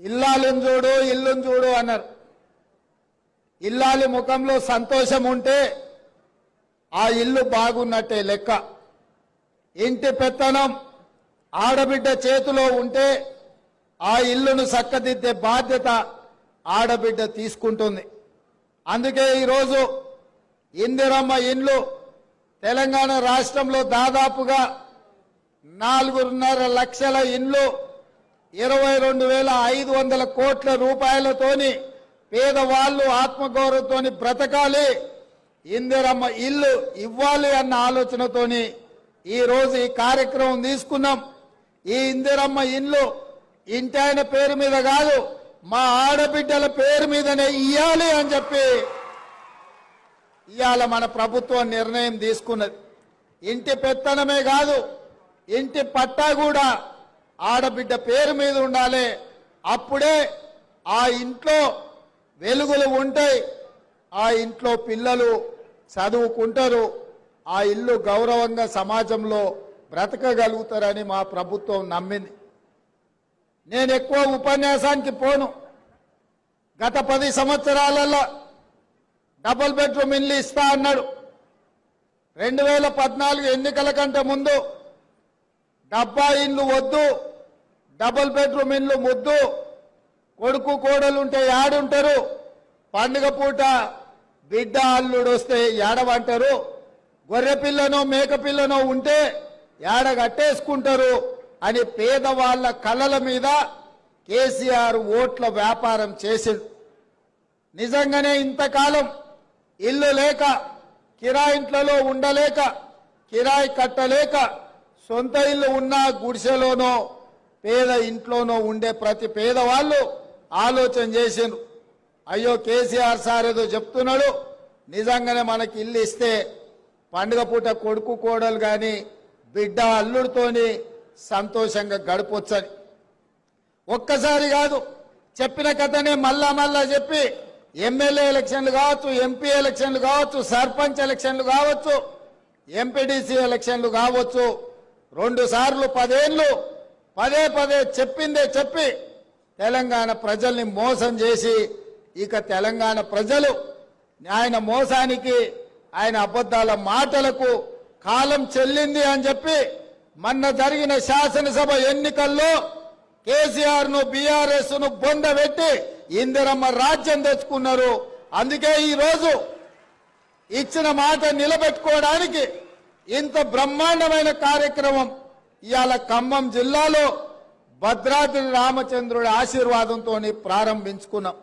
ఇల్లాలను చూడు ఇల్లును చూడు అన్నారు. ఇల్లాలి ముఖంలో సంతోషం ఉంటే ఆ ఇల్లు బాగున్నట్టే లెక్క. ఇంటి పెత్తనం ఆడబిడ్డ చేతిలో ఉంటే ఆ ఇల్లును చక్కదిద్దే బాధ్యత ఆడబిడ్డ తీసుకుంటుంది. అందుకే ఈరోజు ఇందిరమ్మ ఇండ్లు తెలంగాణ రాష్ట్రంలో దాదాపుగా నాలుగున్నర లక్షల ఇండ్లు ఇరవై రెండు వేల ఐదు వందల కోట్ల రూపాయలతోని పేదవాళ్ళు ఆత్మగౌరవతోని బ్రతకాలి ఇందిరమ్మ ఇల్లు ఇవ్వాలి అన్న ఆలోచనతోని ఈరోజు ఈ కార్యక్రమం తీసుకున్నాం. ఈ ఇందిరమ్మ ఇల్లు ఇంటాయన పేరు మీద కాదు మా ఆడబిడ్డల పేరు మీదనే ఇయ్యాలి అని చెప్పి ఇవాళ మన ప్రభుత్వం నిర్ణయం తీసుకున్నది. ఇంటి పెత్తనమే కాదు ఇంటి పట్టా కూడా ఆడబిడ్డ పేరు మీద ఉండాలి. అప్పుడే ఆ ఇంట్లో వెలుగులు ఉంటాయి. ఆ ఇంట్లో పిల్లలు చదువుకుంటారు. ఆ ఇల్లు గౌరవంగా సమాజంలో బ్రతకగలుగుతారని మా ప్రభుత్వం నమ్మింది. నేను ఎక్కువ ఉపన్యాసానికి పోను. గత పది సంవత్సరాలలో డబుల్ బెడ్రూమ్ ఇల్లు ఇస్తా అన్నాడు. రెండు వేల పద్నాలుగు ఎన్నికల కంటే ముందు డబ్బా ఇండ్లు వద్దు డబుల్ బెడ్రూమ్ ఇల్లు ముద్దు కొడుకు కోడలు ఉంటే యాడుంటారు పండుగ పూట బిడ్డ అల్లుడు వస్తే ఏడవంటారు గొర్రె పిల్లనో మేక పిల్లనో ఉంటే ఏడ కట్టేసుకుంటారు అని పేదవాళ్ళ కళల మీద కేసీఆర్ ఓట్ల వ్యాపారం చేసిండు. నిజంగానే ఇంతకాలం ఇల్లు లేక కిరాయింట్లలో ఉండలేక కిరాయి కట్టలేక సొంత ఇల్లు ఉన్న గుడిసెలోనో పేద ఇంట్లోనో ఉండే ప్రతి పేదవాళ్ళు ఆలోచన చేసిండ్రు. అయ్యో కేసీఆర్ సార్ ఏదో చెప్తున్నాడు నిజంగానే మనకి ఇల్లు ఇస్తే పండుగ పూట కొడుకు కోడలు కానీ బిడ్డ అల్లుడితోని సంతోషంగా గడపొచ్చని. ఒక్కసారి కాదు చెప్పిన కథనే మళ్ళా మళ్ళా చెప్పి ఎమ్మెల్యే ఎలక్షన్లు కావచ్చు ఎంపీ ఎలక్షన్లు కావచ్చు సర్పంచ్ ఎలక్షన్లు కావచ్చు ఎంపీడీసీ ఎలక్షన్లు కావచ్చు రెండు సార్లు పదేళ్ళు పదే పదే చెప్పిందే చెప్పి తెలంగాణ ప్రజల్ని మోసం చేసి ఇక తెలంగాణ ప్రజలు ఆయన మోసానికి ఆయన అబద్ధాల మాటలకు కాలం చెల్లింది అని చెప్పి మొన్న జరిగిన శాసనసభ ఎన్నికల్లో కేసీఆర్ను బీఆర్ఎస్ను బొందబెట్టి ఇందిరమ్మ రాజ్యం తెచ్చుకున్నారు. అందుకే ఈ రోజు ఇచ్చిన మాట నిలబెట్టుకోవడానికి ఇంత బ్రహ్మాండమైన కార్యక్రమం ఇవాళ ఖమ్మం జిల్లాలో భద్రాద్రి రామచంద్రుడి ఆశీర్వాదంతో ప్రారంభించుకున్నాం.